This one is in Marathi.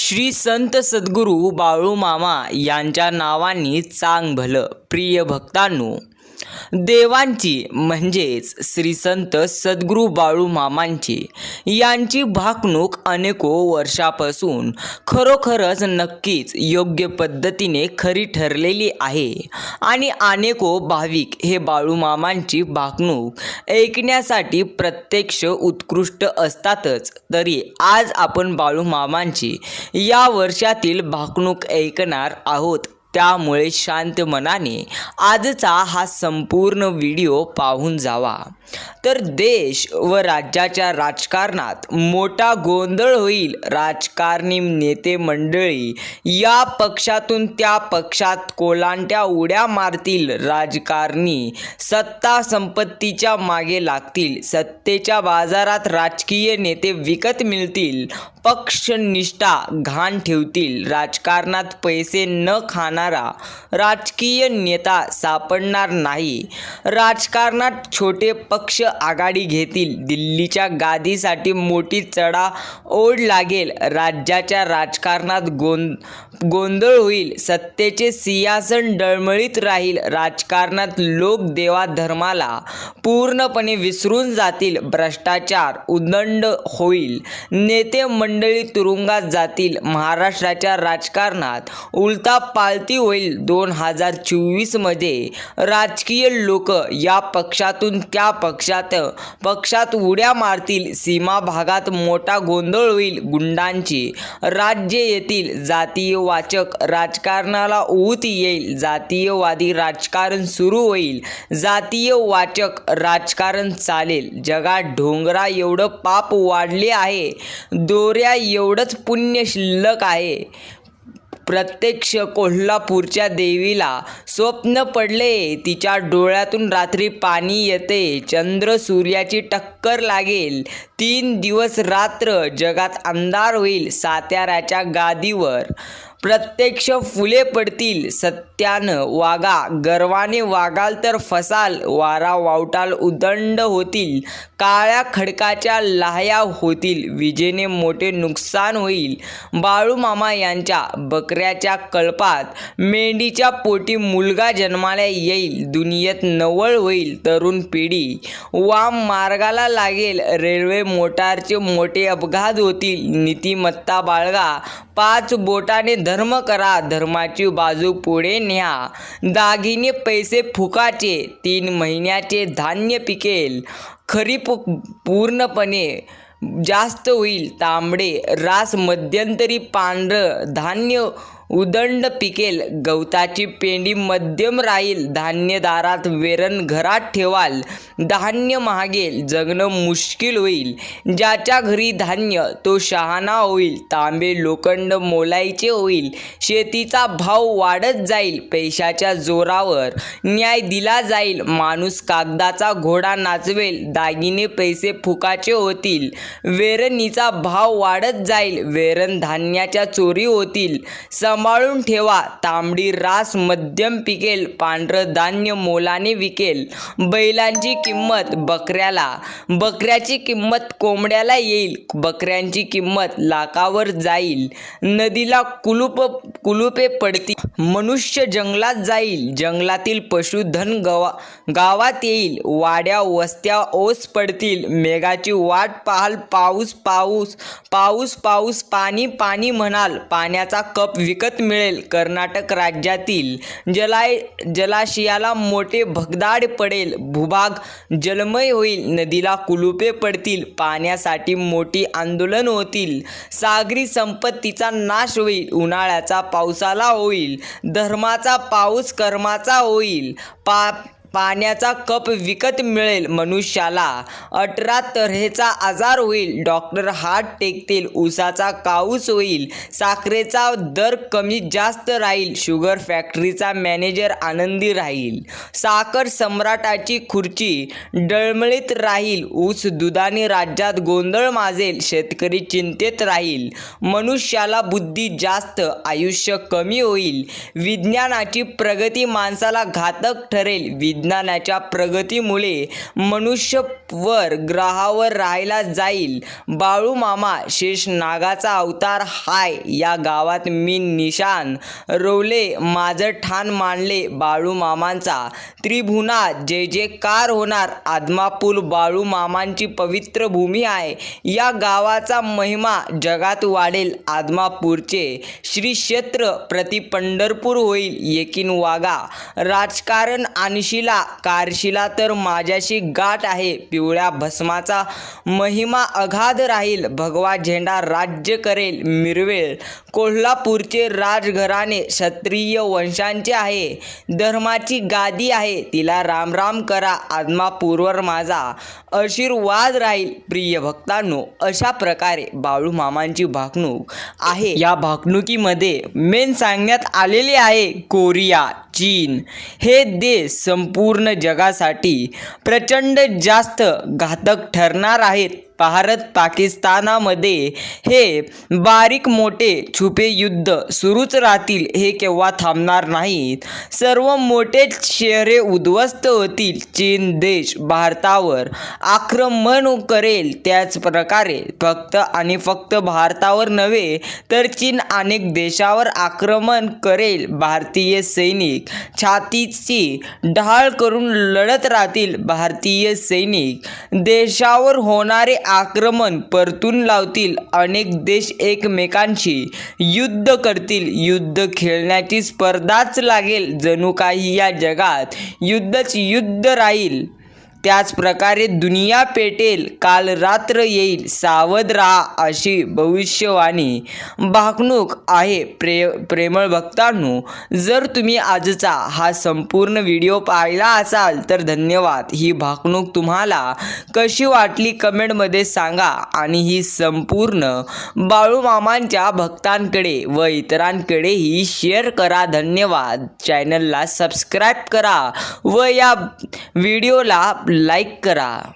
श्री संत सद्गुरू बाळूमामा यांच्या नावांनी चांग भलं प्रिय भक्तांनो देवांची म्हणजेच श्री संत सद्गुरू बाळूमामांची यांची भाकणूक अनेको वर्षापासून खरोखरच नक्कीच योग्य पद्धतीने खरी ठरलेली आहे. आणि अनेको भाविक हे बाळूमामांची भाकणूक ऐकण्यासाठी प्रत्यक्ष उत्कृष्ट असतातच तरी आज आपण बाळूमामांची या वर्षातील भाकणूक ऐकणार आहोत. त्यामुळे शांत मनाने आजचा हा संपूर्ण व्हिडिओ पाहून जावा. तर देश व राज्याच्या राजकारणात मोठा गोंधळ होईल. राजकारणी नेते मंडळी या पक्षातून त्या पक्षात कोलांट्या उड्या मारतील. राजकारणी सत्ता संपत्तीच्या मागे लागतील. सत्तेच्या बाजारात राजकीय नेते विकत मिळतील. पक्षनिष्ठा घाण ठेवतील. राजकारणात पैसे न खाणारा राजकीय नेता सापडणार नाही. राजकारणात छोटे पक्ष आघाडी घेतील. दिल्लीच्या गादीसाठी मोठी चढा ओढ लागेल. राज्याच्या राजकारणात गोंद गोंधळ होईल सत्तेचे सिंहासन डळमळीत राहील राजकारणात लोक देवा धर्माला पूर्णपणे विसरून जातील भ्रष्टाचार उदंड होईल. नेते मंडळी तुरुंगात जातील महाराष्ट्राच्या राजकारणात उलता पालती होईल दोन हजार चोवीसमध्ये राजकीय लोक या पक्षातून त्या पक्षात पक्षात उड्या मारतील सीमा भागात मोठा गोंधळ होईल गुंडांची. राज्य येतील जातीय वाचक राजकारणाला ऊत येईल. जातीयवादी राजकारण सुरू होईल. जातीय वाचक राजकारण चालेल. जगात ढोंगरा एवढं पाप वाढले आहे. दोऱ्या एवढंच पुण्य शिल्लक आहे. प्रत्यक्ष कोल्हापूरच्या देवीला स्वप्न पडले. तिच्या डोळ्यातून रात्री पाणी येते. चंद्र सूर्याची टक्कर लागेल. तीन दिवस रात्र जगात अंधार होईल साताऱ्याच्या गादीवर. प्रत्यक्ष फुले पडतील सत्यानं वागा गर्वाने वागाल तर फसाल वारा वावटाल उदंड होतील काळ्या खडकाच्या लाह्या होतील विजेने मोठे नुकसान होईल. बाळूमामा यांच्या बकऱ्याच्या कळपात मेंढीच्या पोटी मुलगा जन्माला येईल दुनियेत नवळ होईल तरुण पिढी. वाम मार्गाला लागेल रेल्वे मोटारचे मोठे अपघात होतील नीतिमत्ता बाळगा पाच बोटाने धर्म करा धर्माची बाजू पुढे न्या. दागिने पैसे फुकाचे तीन महिन्याचे धान्य पिकेल. खरीप पूर्णपणे जास्त होईल तांबडे रास मध्यंतरी पांढरं धान्य उदंड पिकेल. गवताची पेंडी मध्यम राहील. धान्यदारात वेरण घरात ठेवाल. धान्य महागेल जगणं मुश्किल होईल. ज्याच्या घरी धान्य तो शहाणा होईल. तांबे लोखंड मोलायचे होईल. शेतीचा भाव वाढत जाईल. पैशाच्या जोरावर न्याय दिला जाईल. माणूस कागदाचा घोडा नाचवेल. दागिने पैसे फुकाचे होतील. वेरणीचा भाव वाढत जाईल. वेरण धान्याच्या चोरी होतील. सांभाळून ठेवा. तांबडी रास मध्यम पिकेल पांढरं धान्य मोलाने विकेल. बैलांची किंमत बकऱ्याला. बकऱ्याची किंमत कोंबड्याला येईल. बकऱ्यांची किंमत लाखावर जाईल. नदीला कुलूप कुलुपे पडतील. मनुष्य जंगलात जाईल. जंगलातील पशुधन गवा गावात येईल. वाड्या वस्त्या ओस पडतील. मेघाची वाट पाहाल. पाऊस पाऊस पाऊस पाऊस पाणी पाणी म्हणाल. पाण्याचा कप विकत मिळेल कर्नाटक राज्यातील जलाय जलाशयाला मोठे भगदाड पडेल. भूभाग जलमय होईल. नदीला कुलुपे पडतील. पाण्यासाठी मोठी आंदोलन होतील. सागरी संपत्तीचा नाश होईल. उन्हाळ्याचा पावसाला होईल. धर्माचा पाऊस कर्माचा होईल. पा पाण्याचा कप विकत मिळेल मनुष्याला. अठरा तऱ्हेचा आजार होईल. डॉक्टर हात टेकतील. उसाचा काऊस होईल. साखरेचा दर कमी जास्त राहील. शुगर फॅक्टरीचा मॅनेजर आनंदी राहील. साखर सम्राटाची खुर्ची डळमळीत राहील. ऊस दुधाने राज्यात गोंधळ माजेल. शेतकरी चिंतेत राहील. मनुष्याला बुद्धी जास्त आयुष्य कमी होईल. विज्ञानाची प्रगती माणसाला घातक ठरेल. विज्ञानाच्या प्रगतीमुळे मनुष्यवर ग्रहावर राहायला जाईल. बाळू मामा शेष नागाचा अवतार हाय या गावात मी निशान रोवले माझं ठाण मांडले बाळू मामांचा. त्रिभुवनात जय जयकार होणार आदमापूर बाळू मामांची पवित्र भूमी आहे. या गावाचा महिमा जगात वाढेल आदमापूरचे श्री क्षेत्र प्रति पंढरपूर होईल येकीन वागा राजकारण आणशील कारशीला तर माझ्याशी गाठ आहे. पिवळ्या भस्माचा महिमा अगाध राहील. भगवा झेंडा राज्य करेल. मिरवेल. कोल्हापूरचे राजघराणे क्षत्रिय वंशांचे आहे. धर्माची गादी आहे. तिला राम राम करा आदमापूरवर माझा. आशीर्वाद राहील. प्रिय भक्तांनो अशा प्रकारे बाळू मामांची भाकणूक आहे. या भाकणुकीमध्ये मेन सांगण्यात आलेले आहे कोरिया चीन. हे देश संपूर्ण जगासाठी प्रचंड जास्त घातक ठरणार आहेत. भारत पाकिस्तानामध्ये हे बारीक मोठे छुपे युद्ध सुरूच राहतील हे केव्हा थांबणार नाहीत. सर्व मोठे शहरे उद्ध्वस्त होतील. चीन देश भारतावर आक्रमण करेल त्याच प्रकारे. फक्त आणि फक्त भारतावर नव्हे तर चीन अनेक देशावर आक्रमण करेल. भारतीय सैनिक छातीची ढाळ करून लढत राहतील. भारतीय सैनिक देशावर होणारे आक्रमण परतून लावतील अनेक देश एकमेकांशी युद्ध करतील. युद्ध खेळण्याची स्पर्धाच लागेल जणू काही या जगात. युद्धच युद्ध राहील. त्याचप्रकारे दुनिया पेटेल काल रात्र येईल सावध राहा अशी भविष्यवाणी भाकणूक आहे प्रे प्रेमळ भक्तांनो. जर तुम्ही आजचा हा संपूर्ण व्हिडिओ पाहिला असाल तर धन्यवाद. ही भाकणूक तुम्हाला कशी वाटली कमेंटमध्ये सांगा आणि ही संपूर्ण बाळूमामांच्या भक्तांकडे व इतरांकडेही शेअर करा. धन्यवाद. चॅनलला सबस्क्राईब करा व या व्हिडिओला लाईक करा.